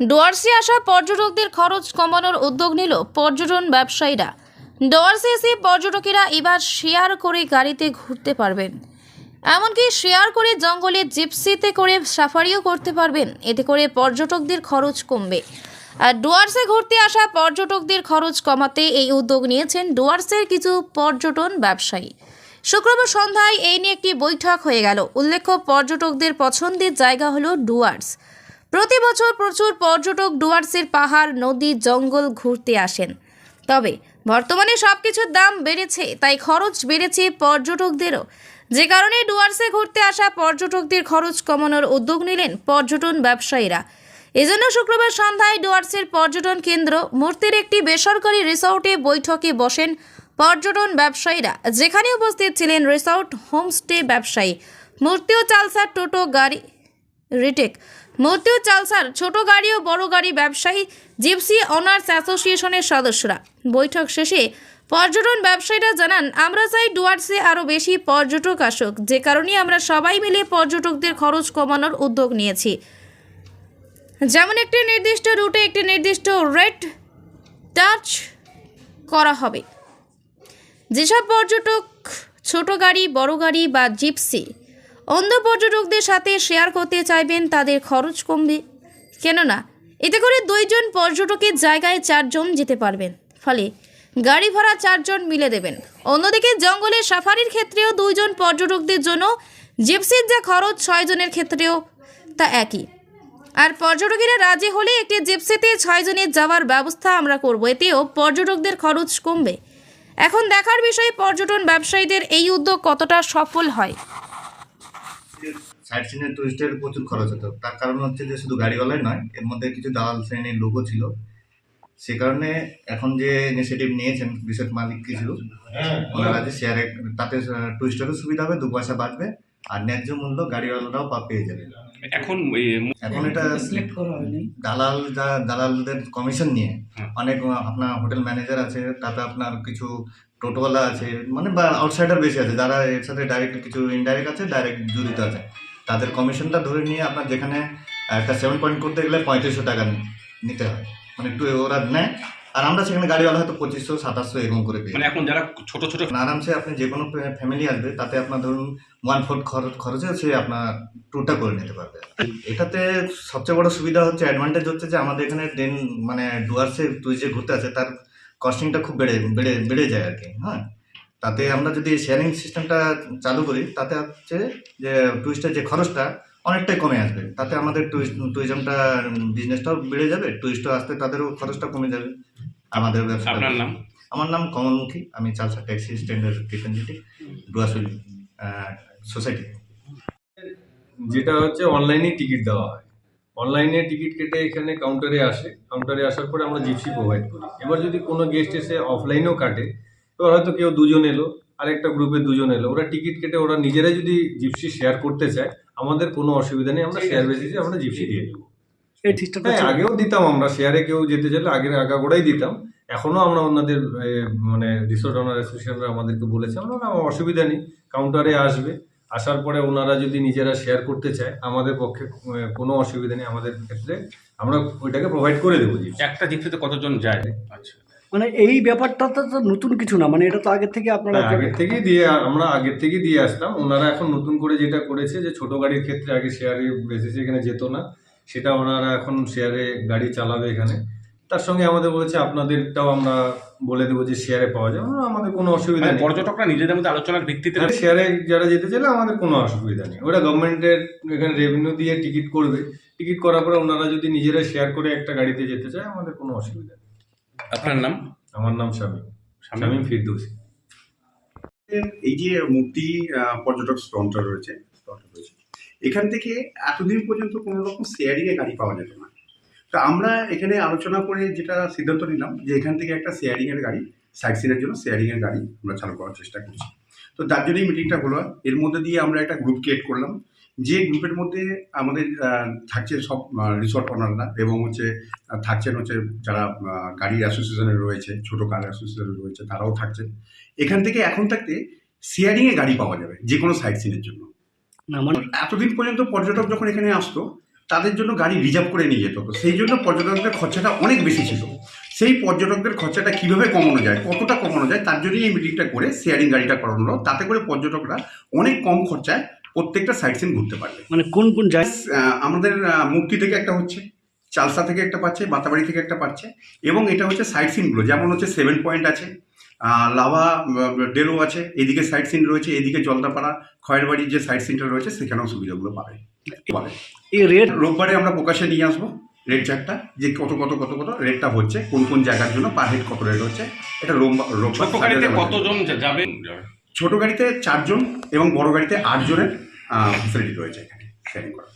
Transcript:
ডুয়ার্সে আসা পর্যটকদের খরচ কমানোর উদ্যোগ নিল পর্যটন ব্যবসায়ীরা। ডুয়ার্সে এসে পর্যটকেরা এবার শেয়ার করে গাড়িতে ঘুরতে পারবেন। এমনকি শেয়ার করে জঙ্গলে জিপসিতে করে সাফারিও করতে পারবেন। এতে করে পর্যটকদের খরচ কমবে। আর ডুয়ার্সে ঘুরতে আসা পর্যটকদের খরচ কমাতে এই উদ্যোগ নিয়েছেন ডুয়ার্সের কিছু পর্যটন ব্যবসায়ী। শুক্রবার সন্ধ্যায় এই নিয়ে একটি বৈঠক হয়ে গেল। উল্লেখ্য, পর্যটকদের পছন্দের জায়গা হলো ডুয়ার্স। প্রতি বছর প্রচুর পর্যটক ডুয়ার্সের পাহাড়, নদী, জঙ্গল ঘুরতে আসেন। তবে বর্তমানে সব কিছুর দাম বেড়েছে, তাই খরচ বেড়েছে পর্যটকদেরও। যে কারণে ডুয়ার্সে ঘুরতে আসা পর্যটকদের খরচ কমানোর উদ্যোগ নিলেন পর্যটন ব্যবসায়ীরা। এজন্য শুক্রবার সন্ধ্যায় ডুয়ার্সের পর্যটন কেন্দ্র মূর্তির একটি বেসরকারি রিসর্টে বৈঠকে বসেন পর্যটন ব্যবসায়ীরা। যেখানে উপস্থিত ছিলেন রিসর্ট হোমস্টে ব্যবসায়ী মূর্তি ও চালসার টোটো গাড়ি রিটেক। মূর্তি ও চালসার ছোট গাড়ি ও বড় গাড়ি ব্যবসায়ী জিপসি অনার্স অ্যাসোসিয়েশনের সদস্যরা। বৈঠক শেষে পর্যটন ব্যবসায়ীরা জানান, আমরা চাই ডুয়ার্সে আরও বেশি পর্যটক আসুক। যে কারণে আমরা সবাই মিলে পর্যটকদের খরচ কমানোর উদ্যোগ নিয়েছি। যেমন একটি নির্দিষ্ট রুটে একটি নির্দিষ্ট রেট টাচ করা হবে। যেসব পর্যটক, ছোট গাড়ি, বড় গাড়ি বা জিপসি অন্ধ পর্যটকদের সাথে শেয়ার করতে চাইবেন, তাদের খরচ কমবে। কেননা, এতে করে দুইজন পর্যটকের জায়গায় চারজন যেতে পারবেন। ফলে গাড়ি ভাড়া চারজন মিলে দেবেন। অন্যদিকে জঙ্গলে সাফারির ক্ষেত্রেও দুইজন পর্যটকদের জন্য জিপসির যা খরচ, ছয়জনের ক্ষেত্রেও তা একই। আর পর্যটকেরা রাজি হলে একটি জিপসিতে ছয়জনের যাওয়ার ব্যবস্থা আমরা করব। এতেও পর্যটকদের খরচ কমবে। এখন দেখার বিষয়ে, পর্যটন ব্যবসায়ীদের এই উদ্যোগ কতটা সফল হয়? সাইড সিনের টুরিস্টের প্রচুর খরচ হতো। তার কারণ হচ্ছে যে শুধু গাড়িওয়ালাই নয় এর মধ্যে কিছু দালাল শ্রেণির লোকও ছিল। সে কারণে এখন যে ইনিশিয়েটিভ নিয়েছেন বিশেষ মালিক কিছু ওনারা যে শেয়ারে তাতে টুরিস্টেরও সুবিধা হবে দু পয়সা বাঁচবে। আর ন্যায্য মূল্য গাড়িওয়ালারাও পা পেয়ে যাবে। এখন এখন এটা দালাল যা দালালদের কমিশন নিয়ে অনেক আপনার হোটেল ম্যানেজার আছে তাতে আপনার কিছু টোটোওয়ালা আছে মানে বা আউটসাইডার বেশি আছে যারা এর সাথে ডাইরেক্ট কিছু ইনডাইরেক্ট আছে ডাইরেক্ট জড়িত আছে। তাদের কমিশনটা ধরে নিয়ে আপনার যেখানে একটা সেভেন পয়েন্ট করতে গেলে পঁয়ত্রিশশো টাকা নিতে হয়। মানে একটু ওরা নেয় আর আমরা সেখানে গাড়িওয়ালা হয়তো পঁচিশশো সাতাশশো এরকম করে পেয়ে মানে এখন যারা ছোট ছোট আরামসে আপনি যে কোনো ফ্যামিলি আসবে তাতে আপনার ধরুন ওয়ান ফোর্থ খরচ খরচে সে আপনার ট্যুরটা করে নিতে পারবে। এটাতে সবচেয়ে বড় সুবিধা হচ্ছে অ্যাডভান্টেজ হচ্ছে যে আমাদের এখানে ট্রেন মানে ডুয়ার্সে তুই যে ঘুরতে আছে তার কস্টিংটা খুব বেড়ে বেড়ে বেড়ে যায় আর কি হ্যাঁ? তাতে আমরা যদি শেয়ারিং সিস্টেমটা চালু করি তাতে হচ্ছে যে টুরিস্টের যে খরচটা অনেকটাই কমে আসবে। তাতে আমাদের ট্যুরিজমটা বিজনেসটাও বেড়ে যাবে টুরিস্টও আসতে তাদেরও খরচটা কমে যাবে। আমাদের ব্যবসা আপনার নাম? আমার নাম কমলমুখী আমি চালসা ট্যাক্সি স্ট্যান্ডার্ড ডিফেন্সিটি ডুয়াশুল সোসাইটি যেটা হচ্ছে অনলাইনে টিকিট দেওয়া হয়। অনলাইনে টিকিট কেটে এখানে কাউন্টারে আসে। কাউন্টারে আসার পরে আমরা জিপসি প্রোভাইড করি। এবার যদি কোনো গেস্ট এসে অফলাইনেও কাটে এবার হয়তো কেউ দুজন এলো আরেকটা গ্রুপে দুজন এলো। ওরা টিকিট কেটে ওরা নিজেরাই যদি জিপসি শেয়ার করতে চায় আমাদের কোনো অসুবিধা নেই আমরা শেয়ার বেসিসে আমরা জিপসি দিয়ে দেবো। এই সিস্টেমটা হ্যাঁ আগেও দিতাম আমরা শেয়ারে কেউ যেতে চাইলে আগের আগাগোড়াই দিতাম। এখনও আমরা ওনাদের মানে রিসোর্ট ওনার অ্যাসোসিয়েশনরা আমাদেরকে বলেছে আমরা অসুবিধা নেই কাউন্টারে আসবে। আসার পরে ওনারা যদি নিজেরা শেয়ার করতে চায় আমাদের পক্ষে কোনো অসুবিধা নেই আমাদের ক্ষেত্রে আমরা ওইটাকে প্রোভাইড করে দেবো জি একটা জিপসিতে কতজন যায়? আচ্ছা। মানে এই ব্যাপারটা তো তো নতুন কিছু না মানে এটা তো আগের থেকে আপনারা হ্যাঁ, আগের থেকেই দিয়ে আমরা আগের থেকেই দিয়ে আসতাম। ওনারা এখন নতুন করে যেটা করেছে যে ছোট গাড়ির ক্ষেত্রে আগে শেয়ারে বেসিসে এখানে যেত না। সেটা ওনারা এখন শেয়ারে গাড়ি চালাবে এখানে। তার সঙ্গে আমাদের বলেছে আপনাদেরটাও আমরা বলে দেবো যে শেয়ারে পাওয়া যাবে আমাদের কোনো অসুবিধা মানে নেই। পর্যটকরা নিজেদের মধ্যে আলোচনার ভিত্তিতে শেয়ারে যারা যেতে চাইলে আমাদের কোনো অসুবিধা নেই। ওরা গভর্নমেন্টের এখানে রেভিনিউ দিয়ে টিকিট করবে। টিকিট করার পরে ওনারা যদি নিজেরা শেয়ার করে একটা গাড়িতে যেতে চায় আমাদের কোনো অসুবিধা নেই। আপনার নাম? আমার নাম শামীম। শামীম? ফিরদৌসি। এই যে মূর্তি পর্যটক স্টলটা রয়েছে স্টলটা রয়েছে। এখান থেকে এতদিন পর্যন্ত কোনো রকম শেয়ারিং এ গাড়ি পাওয়া যেত না। তো আমরা এখানে আলোচনা করে যেটা সিদ্ধান্ত নিলাম যে এখান থেকে একটা শেয়ারিং এর গাড়ি সাইট সিনের জন্য শেয়ারিং এর গাড়ি আমরা চালু করার চেষ্টা করছি। তো তার জন্যই মিটিংটা হলো। এর মধ্যে দিয়ে আমরা একটা গ্রুপ ক্রিয়েট করলাম। যে গ্রুপের মধ্যে আমাদের থাকছে সব রিসর্ট ওনাররা এবং হচ্ছে থাকছেন হচ্ছে যারা আহ, গাড়ি অ্যাসোসিয়েশনের রয়েছে ছোটো কার অ্যাসোসিয়েশনের রয়েছে তারাও থাকছেন। এখান থেকে এখন থাকতে শেয়ারিংয়ে গাড়ি পাওয়া যাবে যে কোনো সাইট সিনের জন্য। মানে এতদিন পর্যন্ত পর্যটক যখন এখানে আসতো তাদের জন্য গাড়ি রিজার্ভ করে নিয়ে যেত। হতো সেই জন্য পর্যটকদের খরচাটা অনেক বেশি ছিল। সেই পর্যটকদের খরচাটা কীভাবে কমানো যায় কতটা কমানো যায় তার জন্যই এই মিটিংটা করে শেয়ারিং গাড়িটা করানো হলো। তাতে করে পর্যটকরা অনেক কম খরচায় প্রত্যেকটা সাইট সিন ঘুরতে পারবে। মানে কোন কোন জায়গা? আমাদের মুক্তি থেকে একটা হচ্ছে চালসা থেকে একটা পাচ্ছে বাতাবাড়ি থেকে একটা পাচ্ছে এবং এটা হচ্ছে সাইট সিনগুলো যেমন হচ্ছে সেভেন পয়েন্ট আছে লাভা ডেলো আছে এদিকে সাইট সিন রয়েছে এদিকে জলদাপাড়া খয়েরবাড়ির যে সাইট সিনটা রয়েছে সেখানেও সুবিধাগুলো পাবে। পাবে এই রেট রোববারে আমরা প্রকাশে নিয়ে আসব রেট চার্টটা যে কত কত কত কত রেটটা হচ্ছে কোন কোন জায়গার জন্য পার হেড কত রেট হচ্ছে এটা রোববার কতজন যা- যাবেন ছোট গাড়িতে চারজন এবং বড় গাড়িতে আটজনের ফেসিলিটি রয়েছে এখানে শেয়ারিং করা